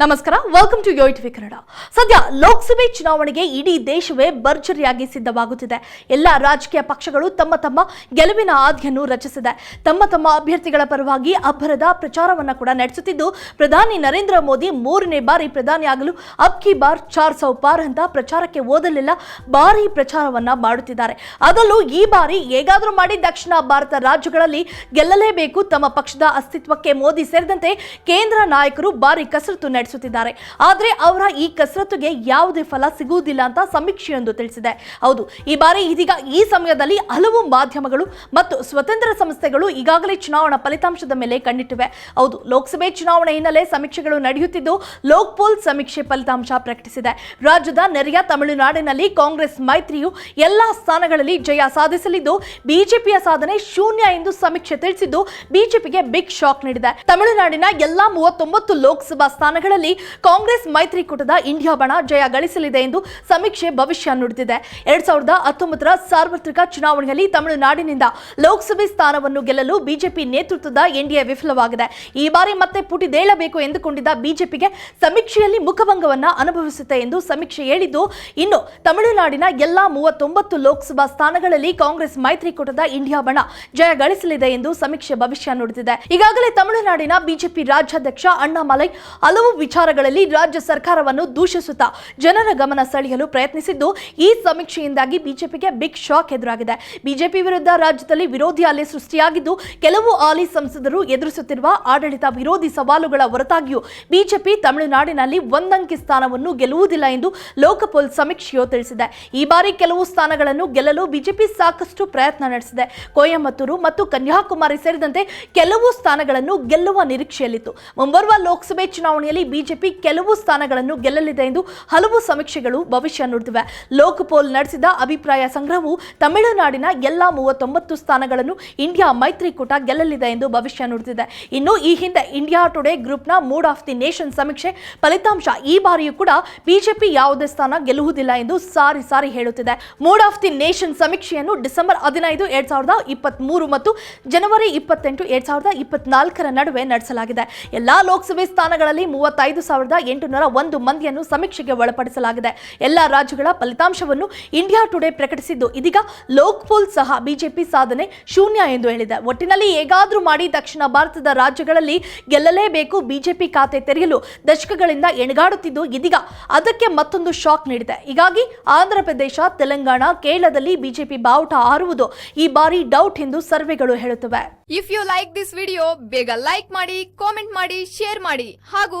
ನಮಸ್ಕಾರ welcome to Yoyo TV Kannada. ಸದ್ಯ ಲೋಕಸಭೆ ಚುನಾವಣೆಗೆ ಇಡೀ ದೇಶವೇ ಭರ್ಜರಿಯಾಗಿ ಸಿದ್ಧವಾಗುತ್ತಿದೆ. ಎಲ್ಲ ರಾಜಕೀಯ ಪಕ್ಷಗಳು ತಮ್ಮ ತಮ್ಮ ಗೆಲುವಿನ ಹಾದಿಯನ್ನು ರಚಿಸಿದೆ. ತಮ್ಮ ತಮ್ಮ ಅಭ್ಯರ್ಥಿಗಳ ಪರವಾಗಿ ಅಬ್ಬರದ ಪ್ರಚಾರವನ್ನು ಕೂಡ ನಡೆಸುತ್ತಿದ್ದು, ಪ್ರಧಾನಿ ನರೇಂದ್ರ ಮೋದಿ ಮೂರನೇ ಬಾರಿ ಪ್ರಧಾನಿಯಾಗಲು ಅಬ್ ಕಿ ಬಾರ್ ಚಾರ್ ಸೌ ಪಾರ್ ಅಂತ ಪ್ರಚಾರಕ್ಕೆ ಓದಲೆಲ್ಲ, ಭಾರಿ ಪ್ರಚಾರವನ್ನ ಮಾಡುತ್ತಿದ್ದಾರೆ. ಅದರಲ್ಲೂ ಈ ಬಾರಿ ಹೇಗಾದರೂ ಮಾಡಿ ದಕ್ಷಿಣ ಭಾರತ ರಾಜ್ಯಗಳಲ್ಲಿ ಗೆಲ್ಲಲೇಬೇಕು ತಮ್ಮ ಪಕ್ಷದ ಅಸ್ತಿತ್ವಕ್ಕೆ ಮೋದಿ ಸೇರಿದಂತೆ ಕೇಂದ್ರ ನಾಯಕರು ಭಾರಿ ಕಸರತ್ತು ನಡೆಸುತ್ತಿದ್ದಾರೆ. ಆದರೆ ಅವರ ಈ ಕಸರತ್ತುಗೆ ಯಾವುದೇ ಫಲ ಸಿಗುವುದಿಲ್ಲ ಅಂತ ಸಮೀಕ್ಷೆಯೊಂದು ತಿಳಿಸಿದೆ. ಹೌದು, ಈ ಬಾರಿ ಇದೀಗ ಈ ಸಮಯದಲ್ಲಿ ಹಲವು ಮಾಧ್ಯಮಗಳು ಮತ್ತು ಸ್ವತಂತ್ರ ಸಂಸ್ಥೆಗಳು ಈಗಾಗಲೇ ಚುನಾವಣಾ ಫಲಿತಾಂಶದ ಮೇಲೆ ಕಣ್ಣಿಟ್ಟಿವೆ. ಹೌದು, ಲೋಕಸಭೆ ಚುನಾವಣೆ ಹಿನ್ನೆಲೆ ಸಮೀಕ್ಷೆಗಳು ನಡೆಯುತ್ತಿದ್ದು, ಲೋಕ್ಪೋಲ್ ಸಮೀಕ್ಷೆ ಫಲಿತಾಂಶ ಪ್ರಕಟಿಸಿದೆ. ರಾಜ್ಯದ ನೆರೆಯ ತಮಿಳುನಾಡಿನಲ್ಲಿ ಕಾಂಗ್ರೆಸ್ ಮೈತ್ರಿಯು ಎಲ್ಲಾ ಸ್ಥಾನಗಳಲ್ಲಿ ಜಯ ಸಾಧಿಸಲಿದ್ದು, ಬಿಜೆಪಿಯ ಸಾಧನೆ ಶೂನ್ಯ ಎಂದು ಸಮೀಕ್ಷೆ ತಿಳಿಸಿದ್ದು, ಬಿಜೆಪಿಗೆ ಬಿಗ್ ಶಾಕ್ ನೀಡಿದೆ. ತಮಿಳುನಾಡಿನ ಎಲ್ಲಾ ಮೂವತ್ತೊಂಬತ್ತು ಲೋಕಸಭಾ ಸ್ಥಾನಗಳಲ್ಲಿ ಕಾಂಗ್ರೆಸ್ ಮೈತ್ರಿಕೂಟದ ಇಂಡಿಯಾ ಬಣ ಜಯ ಗಳಿಸಲಿದೆ ಎಂದು ಸಮೀಕ್ಷೆ ಭವಿಷ್ಯ ನುಡಿದಿದೆ. ಎರಡ್ ಸಾವಿರದ ಹತ್ತೊಂಬತ್ತರ ಸಾರ್ವತ್ರಿಕ ಚುನಾವಣೆಯಲ್ಲಿ ತಮಿಳುನಾಡಿನಿಂದ ಲೋಕಸಭೆ ಸ್ಥಾನವನ್ನು ಗೆಲ್ಲಲು ಬಿಜೆಪಿ ನೇತೃತ್ವದ ಎನ್ಡಿಎ ವಿಫಲವಾಗಿದೆ. ಈ ಬಾರಿ ಮತ್ತೆ ಪುಟಿದೇಳಬೇಕು ಎಂದುಕೊಂಡಿದ್ದ ಬಿಜೆಪಿಗೆ ಸಮೀಕ್ಷೆಯಲ್ಲಿ ಮುಖಭಂಗವನ್ನು ಅನುಭವಿಸುತ್ತೆ ಎಂದು ಸಮೀಕ್ಷೆ ಹೇಳಿದ್ದು, ಇನ್ನು ತಮಿಳುನಾಡಿನ ಎಲ್ಲಾ ಮೂವತ್ತೊಂಬತ್ತು ಲೋಕಸಭಾ ಸ್ಥಾನಗಳಲ್ಲಿ ಕಾಂಗ್ರೆಸ್ ಮೈತ್ರಿಕೂಟದ ಇಂಡಿಯಾ ಬಣ ಜಯ ಗಳಿಸಲಿದೆ ಎಂದು ಸಮೀಕ್ಷೆ ಭವಿಷ್ಯ ನುಡಿದಿದೆ. ಈಗಾಗಲೇ ತಮಿಳುನಾಡಿನ ಬಿಜೆಪಿ ರಾಜ್ಯಾಧ್ಯಕ್ಷ ಅಣ್ಣಾಮಲೈ ಹಲವು ವಿಚಾರಗಳಲ್ಲಿ ರಾಜ್ಯ ಸರ್ಕಾರವನ್ನು ದೂಷಿಸುತ್ತಾ ಜನರ ಗಮನ ಸೆಳೆಯಲು ಪ್ರಯತ್ನಿಸಿದ್ದು, ಈ ಸಮೀಕ್ಷೆಯಿಂದಾಗಿ ಬಿಜೆಪಿಗೆ ಬಿಗ್ ಶಾಕ್ ಎದುರಾಗಿದೆ. ಬಿಜೆಪಿ ವಿರುದ್ಧ ರಾಜ್ಯದಲ್ಲಿ ವಿರೋಧಿ ಅಲೆ ಸೃಷ್ಟಿಯಾಗಿದ್ದು, ಕೆಲವು ಆಲಿ ಸಂಸದರು ಎದುರಿಸುತ್ತಿರುವ ಆಡಳಿತ ವಿರೋಧಿ ಸವಾಲುಗಳ ಹೊರತಾಗಿಯೂ ಬಿಜೆಪಿ ತಮಿಳುನಾಡಿನಲ್ಲಿ ಒಂದಂಕಿ ಸ್ಥಾನವನ್ನು ಗೆಲ್ಲುವುದಿಲ್ಲ ಎಂದು ಲೋಕಪೋಲ್ ಸಮೀಕ್ಷೆಯು ತಿಳಿಸಿದೆ. ಈ ಬಾರಿ ಕೆಲವು ಸ್ಥಾನಗಳನ್ನು ಗೆಲ್ಲಲು ಬಿಜೆಪಿ ಸಾಕಷ್ಟು ಪ್ರಯತ್ನ ನಡೆಸಿದೆ. ಕೊಯಮತ್ತೂರು ಮತ್ತು ಕನ್ಯಾಕುಮಾರಿ ಸೇರಿದಂತೆ ಕೆಲವು ಸ್ಥಾನಗಳನ್ನು ಗೆಲ್ಲುವ ನಿರೀಕ್ಷೆಯಲ್ಲಿತ್ತು. ಮುಂಬರುವ ಲೋಕಸಭೆ ಚುನಾವಣೆಯಲ್ಲಿ ಬಿಜೆಪಿ ಕೆಲವು ಸ್ಥಾನಗಳನ್ನು ಗೆಲ್ಲಲಿದೆ ಎಂದು ಹಲವು ಸಮೀಕ್ಷೆಗಳು ಭವಿಷ್ಯ ನುಡಿದಿವೆ. ಲೋಕಪೋಲ್ ನಡೆಸಿದ ಅಭಿಪ್ರಾಯ ಸಂಗ್ರಹವು ತಮಿಳುನಾಡಿನ ಎಲ್ಲಾ ಮೂವತ್ತೊಂಬತ್ತು ಸ್ಥಾನಗಳನ್ನು ಇಂಡಿಯಾ ಮೈತ್ರಿಕೂಟ ಗೆಲ್ಲಲಿದೆ ಎಂದು ಭವಿಷ್ಯ ನುಡಿದಿದೆ. ಇನ್ನು ಈ ಹಿಂದೆ ಇಂಡಿಯಾ ಟುಡೇ ಗ್ರೂಪ್ನ ಮೂಡ್ ಆಫ್ ದಿ ನೇಷನ್ ಸಮೀಕ್ಷೆ ಫಲಿತಾಂಶ ಈ ಬಾರಿಯೂ ಕೂಡ ಬಿಜೆಪಿ ಯಾವುದೇ ಸ್ಥಾನ ಗೆಲ್ಲುವುದಿಲ್ಲ ಎಂದು ಸಾರಿ ಸಾರಿ ಹೇಳುತ್ತಿದೆ. ಮೂಡ್ ಆಫ್ ದಿ ನೇಷನ್ ಸಮೀಕ್ಷೆಯನ್ನು ಡಿಸೆಂಬರ್ ಹದಿನೈದು, ಎರಡ್ ಸಾವಿರದ ಇಪ್ಪತ್ತ್ ಮೂರು ಮತ್ತು ಜನವರಿ ಇಪ್ಪತ್ತೆಂಟು, ಎರಡ್ ಸಾವಿರದ ಇಪ್ಪತ್ನಾಲ್ಕರ ನಡುವೆ ನಡೆಸಲಾಗಿದೆ. ಎಲ್ಲಾ ಲೋಕಸಭೆ ಸ್ಥಾನಗಳಲ್ಲಿ ಮೂವತ್ತೈದು ಸಾವಿರದ ಎಂಟುನೂರ ಒಂದು ಮಂದಿಯನ್ನು ಸಮೀಕ್ಷೆಗೆ ಒಳಪಡಿಸಲಾಗಿದೆ. ಎಲ್ಲ ರಾಜ್ಯಗಳ ಫಲಿತಾಂಶವನ್ನು ಇಂಡಿಯಾ ಟುಡೇ ಪ್ರಕಟಿಸಿದ್ದು, ಇದೀಗ ಲೋಕ್ಪೋಲ್ ಸಹ ಬಿಜೆಪಿ ಸಾಧನೆ ಶೂನ್ಯ ಎಂದು ಹೇಳಿದೆ. ಒಟ್ಟಿನಲ್ಲಿ ಹೇಗಾದರೂ ಮಾಡಿ ದಕ್ಷಿಣ ಭಾರತದ ರಾಜ್ಯಗಳಲ್ಲಿ ಗೆಲ್ಲಲೇಬೇಕು ಬಿಜೆಪಿ ಖಾತೆ ತೆರೆಯಲು ದಶಕಗಳಿಂದ ಎಣಗಾಡುತ್ತಿದ್ದು, ಇದೀಗ ಅದಕ್ಕೆ ಮತ್ತೊಂದು ಶಾಕ್ ನೀಡಿದೆ. ಹೀಗಾಗಿ ಆಂಧ್ರ ಪ್ರದೇಶ, ತೆಲಂಗಾಣ, ಕೇರಳದಲ್ಲಿ ಬಿಜೆಪಿ ಬಾವುಟ ಹಾರುವುದು ಈ ಬಾರಿ ಡೌಟ್ ಎಂದು ಸರ್ವೆಗಳು ಹೇಳುತ್ತವೆ. If you like this video ಬೇಗ ಲೈಕ್ ಮಾಡಿ ಕಾಮೆಂಟ್ ಮಾಡಿ ಶೇರ್ ಮಾಡಿ ಹಾಗೂ